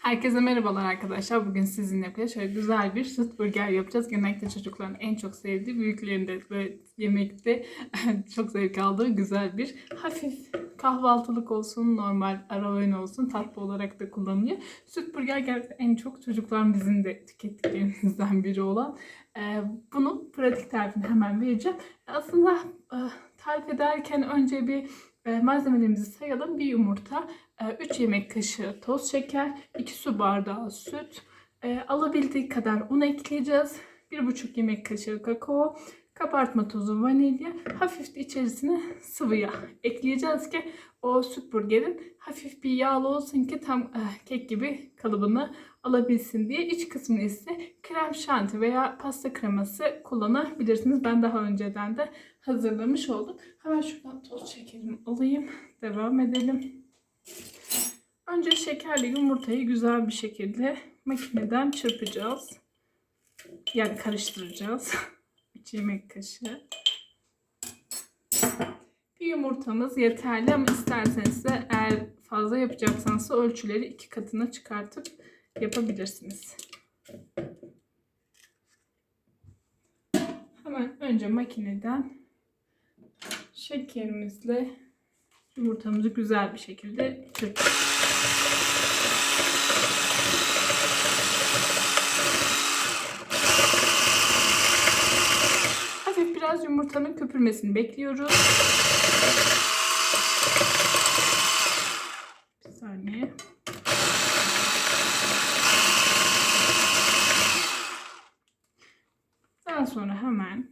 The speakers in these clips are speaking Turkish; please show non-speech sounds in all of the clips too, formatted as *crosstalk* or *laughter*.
Herkese merhabalar arkadaşlar. Bugün sizinle birlikte şöyle güzel bir süt burger yapacağız. Genellikle çocukların en çok sevdiği, büyüklerin de böyle yemekte *laughs* çok zevk aldığı güzel bir hafif kahvaltılık olsun, normal ara öğün olsun, tatlı olarak da kullanılıyor. Süt burger gerçekten en çok çocukların bizim de tükettiklerimizden *laughs* biri olan. Ee, bunun pratik tarifini hemen vereceğim. Aslında e, tarif ederken önce bir malzemelerimizi sayalım. Bir yumurta, 3 yemek kaşığı toz şeker, 2 su bardağı süt, e, alabildiği kadar un ekleyeceğiz. 1,5 yemek kaşığı kakao, kabartma tozu, vanilya, hafif de içerisine sıvı yağ ekleyeceğiz ki o süt burgerin hafif bir yağlı olsun ki tam e, kek gibi kalıbını alabilsin diye. İç kısmını ise krem şanti veya pasta kreması kullanabilirsiniz. Ben daha önceden de hazırlamış oldum. Hemen şuradan toz şekerimi alayım. Devam edelim. Önce şekerli yumurtayı güzel bir şekilde makineden çırpacağız. Yani karıştıracağız. *laughs* 3 yemek kaşığı. Bir yumurtamız yeterli ama isterseniz de eğer fazla yapacaksanız ölçüleri iki katına çıkartıp yapabilirsiniz. Hemen önce makineden şekerimizle yumurtamızı güzel bir şekilde çırpıyoruz. Hafif biraz yumurtanın köpürmesini bekliyoruz. Bir saniye. Daha sonra hemen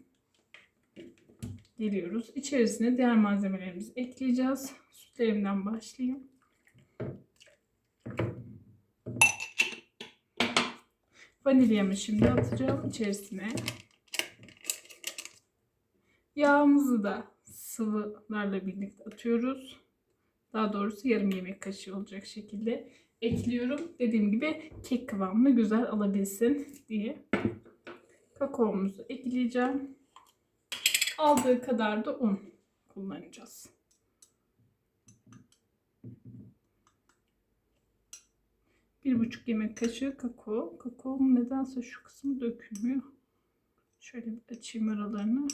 geliyoruz. İçerisine diğer malzemelerimizi ekleyeceğiz. Sütlerimden başlayayım. Vanilyamı şimdi atacağım içerisine. Yağımızı da sıvılarla birlikte atıyoruz. Daha doğrusu yarım yemek kaşığı olacak şekilde ekliyorum. Dediğim gibi kek kıvamını güzel alabilsin diye. Kakaomuzu ekleyeceğim. Aldığı kadar da un kullanacağız. Bir buçuk yemek kaşığı kakao. Kakaom nedense şu kısmı dökülmüyor. Şöyle bir açayım aralarını.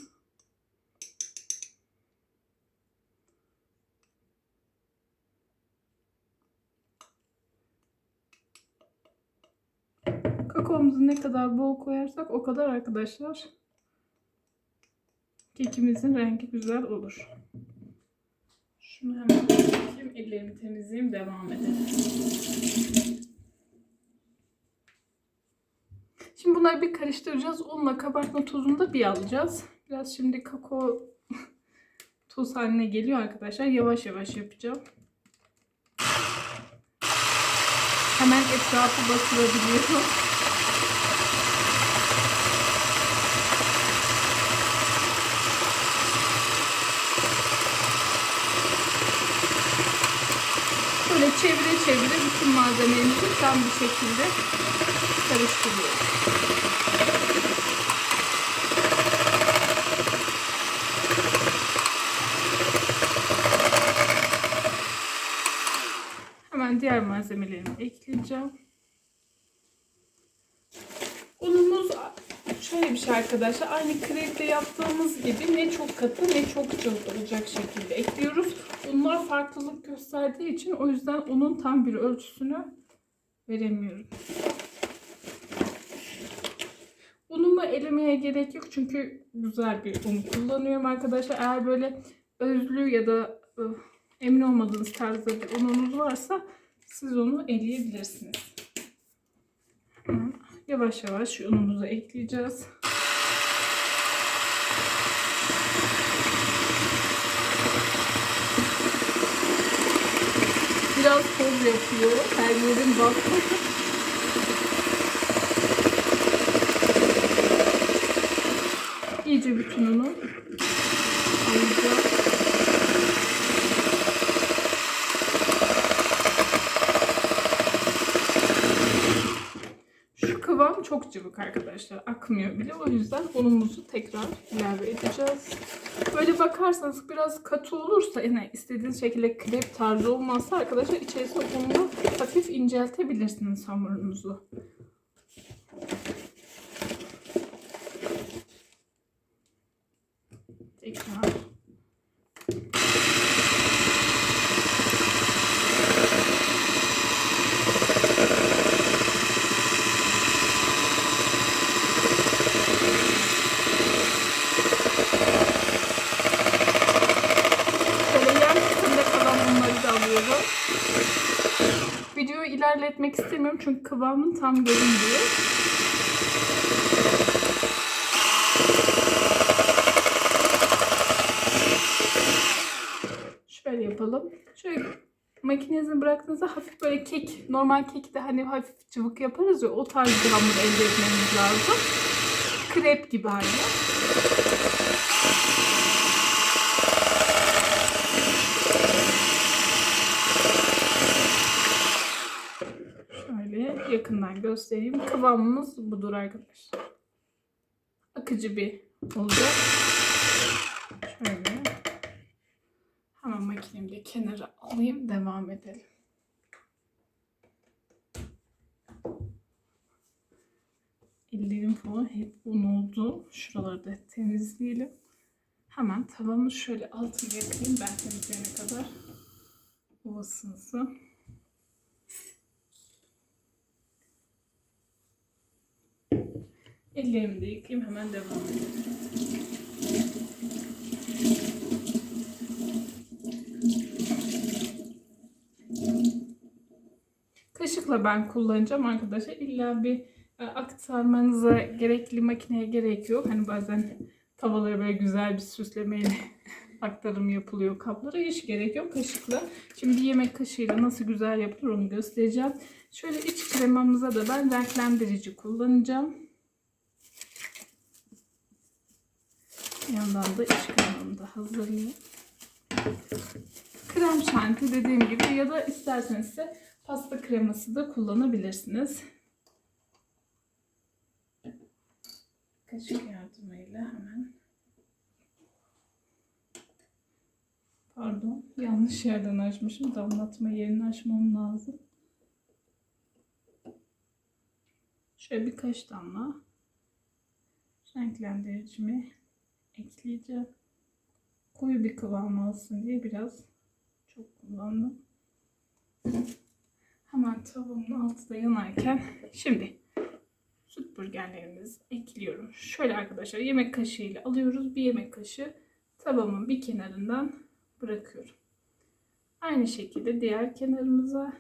Kakaomuzu ne kadar bol koyarsak o kadar arkadaşlar kekimizin rengi güzel olur. Şunu hemen çekeyim. Ellerimi temizleyeyim. Devam edelim. Şimdi bunları bir karıştıracağız. Unla kabartma tozunu da bir alacağız. Biraz şimdi kakao *laughs* toz haline geliyor arkadaşlar. Yavaş yavaş yapacağım. Hemen etrafı batırabiliyorum. Böyle çevire bütün malzemelerimizi tam bir şekilde karıştırıyoruz. Hemen diğer malzemelerimi ekleyeceğim. Şöyle bir şey arkadaşlar. Aynı krepte yaptığımız gibi ne çok katı ne çok cılız olacak şekilde ekliyoruz. Unlar farklılık gösterdiği için o yüzden unun tam bir ölçüsünü veremiyorum. Unumu elemeye gerek yok çünkü güzel bir un kullanıyorum arkadaşlar. Eğer böyle özlü ya da ıı, emin olmadığınız tarzda bir ununuz varsa siz onu eleyebilirsiniz. Yavaş yavaş unumuzu ekleyeceğiz. Biraz toz yapıyor. Her yerin bakma. İyice bütün unu alacağım. Şu kıvam çok cıvık arkadaşlar. Akmıyor bile. O yüzden unumuzu tekrar ilave edeceğiz. Böyle bakarsanız biraz katı olursa yani istediğiniz şekilde krep tarzı olmazsa arkadaşlar içerisine ununu hafif inceltebilirsiniz hamurunuzu. Tekrar Şöyle yan kısımda kalan unları da alıyorum. Videoyu ilerletmek istemiyorum çünkü kıvamın tam görünmüyor. Şöyle yapalım. Şöyle makinenizi bıraktığınızda hafif böyle kek, normal kekte hani hafif cıvık yaparız ya o tarz bir hamur elde etmemiz lazım. Krep gibi aynı. Şöyle yakından göstereyim. Kıvamımız budur arkadaşlar. Akıcı bir olacak. Şöyle. Hemen makinemi de kenara alayım. Devam edelim. Ellerim falan hep un oldu. Şuraları da temizleyelim. Hemen tavamı şöyle altını yakayım ben temizleyene kadar. O Ellerimi de yıkayayım hemen devam edelim. Kaşıkla ben kullanacağım arkadaşlar. İlla bir e, aktarmanıza gerekli makineye gerek yok. Hani bazen tavalara böyle güzel bir süslemeyle *laughs* aktarım yapılıyor kaplara. Hiç gerek yok kaşıkla. Şimdi bir yemek kaşığıyla nasıl güzel yapılır onu göstereceğim. Şöyle iç kremamıza da ben renklendirici kullanacağım. Yandan da iç kremamı da hazırlayayım. Krem şanti dediğim gibi ya da isterseniz ise pasta kreması da kullanabilirsiniz. Kaşık yardımıyla hemen. Pardon, yanlış yerden açmışım. Damlatma yerini açmam lazım. Şöyle birkaç damla renklendiricimi ekleyeceğim. Koyu bir kıvam alsın diye biraz çok kullandım. Hemen tavuğumun altı da yanarken şimdi süt burgerlerimizi ekliyorum. Şöyle arkadaşlar yemek kaşığıyla alıyoruz. Bir yemek kaşığı tavamın bir kenarından bırakıyorum. Aynı şekilde diğer kenarımıza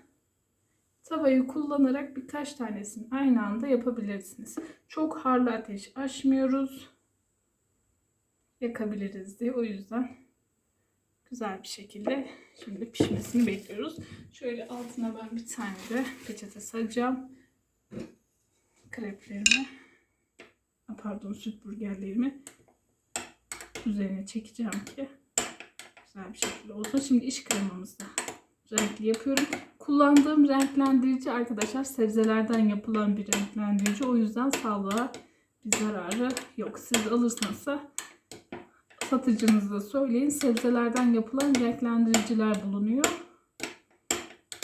tavayı kullanarak birkaç tanesini aynı anda yapabilirsiniz. Çok harlı ateş açmıyoruz. Yakabiliriz diye o yüzden güzel bir şekilde şimdi pişmesini bekliyoruz. Şöyle altına ben bir tane de peçete saracağım. Kreplerimi pardon süt burgerlerimi üzerine çekeceğim ki güzel bir şekilde olsun. Şimdi iç kremamızda renkli yapıyorum. Kullandığım renklendirici arkadaşlar sebzelerden yapılan bir renklendirici. O yüzden sağlığa bir zararı yok. Siz alırsanızsa satıcınıza söyleyin. Sebzelerden yapılan renklendiriciler bulunuyor.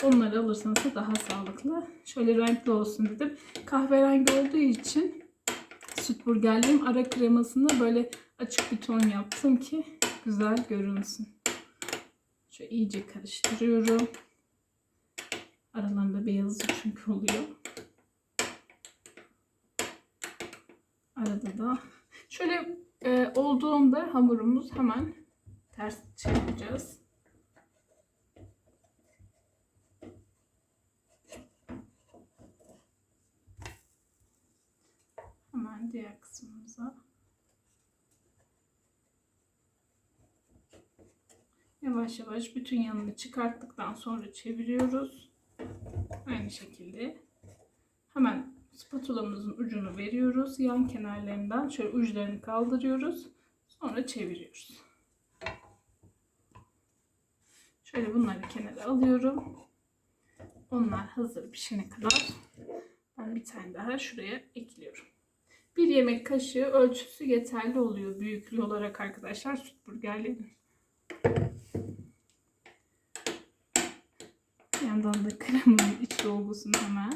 Onları alırsanız da daha sağlıklı. Şöyle renkli olsun dedim. Kahverengi olduğu için süt burgerlerim ara kremasını böyle açık bir ton yaptım ki güzel görünsün. Şöyle iyice karıştırıyorum. Aralarında beyazı çünkü oluyor. Arada da şöyle e, olduğunda hamurumuz hemen ters çevireceğiz. Hemen diğer kısmımıza. Yavaş yavaş bütün yanını çıkarttıktan sonra çeviriyoruz. Aynı şekilde. Hemen spatulamızın ucunu veriyoruz. Yan kenarlarından şöyle uçlarını kaldırıyoruz. Sonra çeviriyoruz. Şöyle bunları kenara alıyorum. Onlar hazır pişene kadar ben bir tane daha şuraya ekleyeyim. Bir yemek kaşığı ölçüsü yeterli oluyor büyüklüğü olarak arkadaşlar süt burgerlerin. Yandan da kremanın iç dolgusunu hemen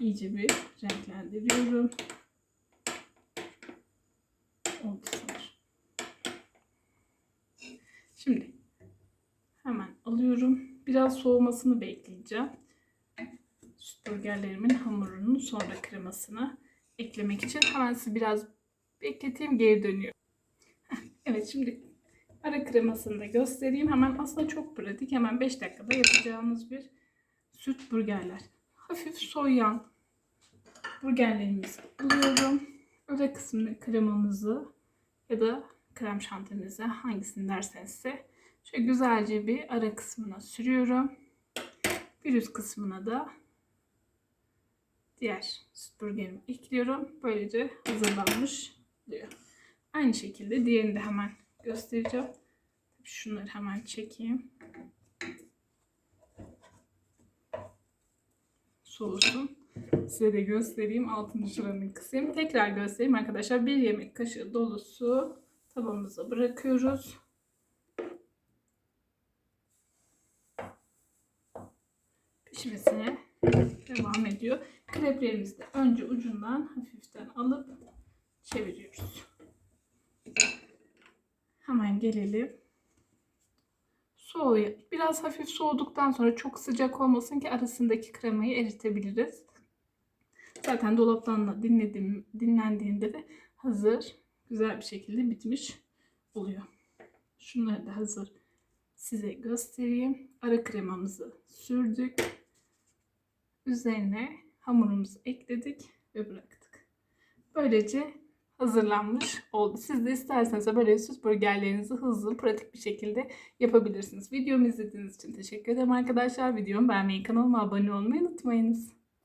iyice bir renklendiriyorum. Oldu sanırım. Şimdi hemen alıyorum. Biraz soğumasını bekleyeceğim. Süt burgerlerimin hamurunun sonra kremasını eklemek için hemen sizi biraz bekleteyim geri dönüyorum. Evet şimdi ara kremasını da göstereyim. Hemen aslında çok pratik. Hemen 5 dakikada yapacağımız bir süt burgerler. Hafif soğuyan burgerlerimizi alıyorum. Ara kısmını kremamızı ya da krem şantimizi hangisini derseniz size şöyle güzelce bir ara kısmına sürüyorum. Bir üst kısmına da diğer süt burgerimi ekliyorum. Böylece hazırlanmış diyor. Aynı şekilde diğerini de hemen göstereceğim. Şunları hemen çekeyim. Soğusun. Size de göstereyim. Altını şuranın kısayım. Tekrar göstereyim arkadaşlar. Bir yemek kaşığı dolusu tavamıza bırakıyoruz. Pişmesine devam ediyor. Kreplerimizi de önce ucundan hafiften alıp çeviriyoruz. Hemen gelelim. Soğuyor. Biraz hafif soğuduktan sonra çok sıcak olmasın ki arasındaki kremayı eritebiliriz. Zaten dolaptan da dinlediğim, dinlendiğinde de hazır güzel bir şekilde bitmiş oluyor. Şunları da hazır size göstereyim. Ara kremamızı sürdük. Üzerine hamurumuzu ekledik ve bıraktık. Böylece hazırlanmış oldu. Siz de isterseniz böyle süt burgerlerinizi hızlı, pratik bir şekilde yapabilirsiniz. Videomu izlediğiniz için teşekkür ederim arkadaşlar. Videomu beğenmeyi, kanalıma abone olmayı unutmayınız.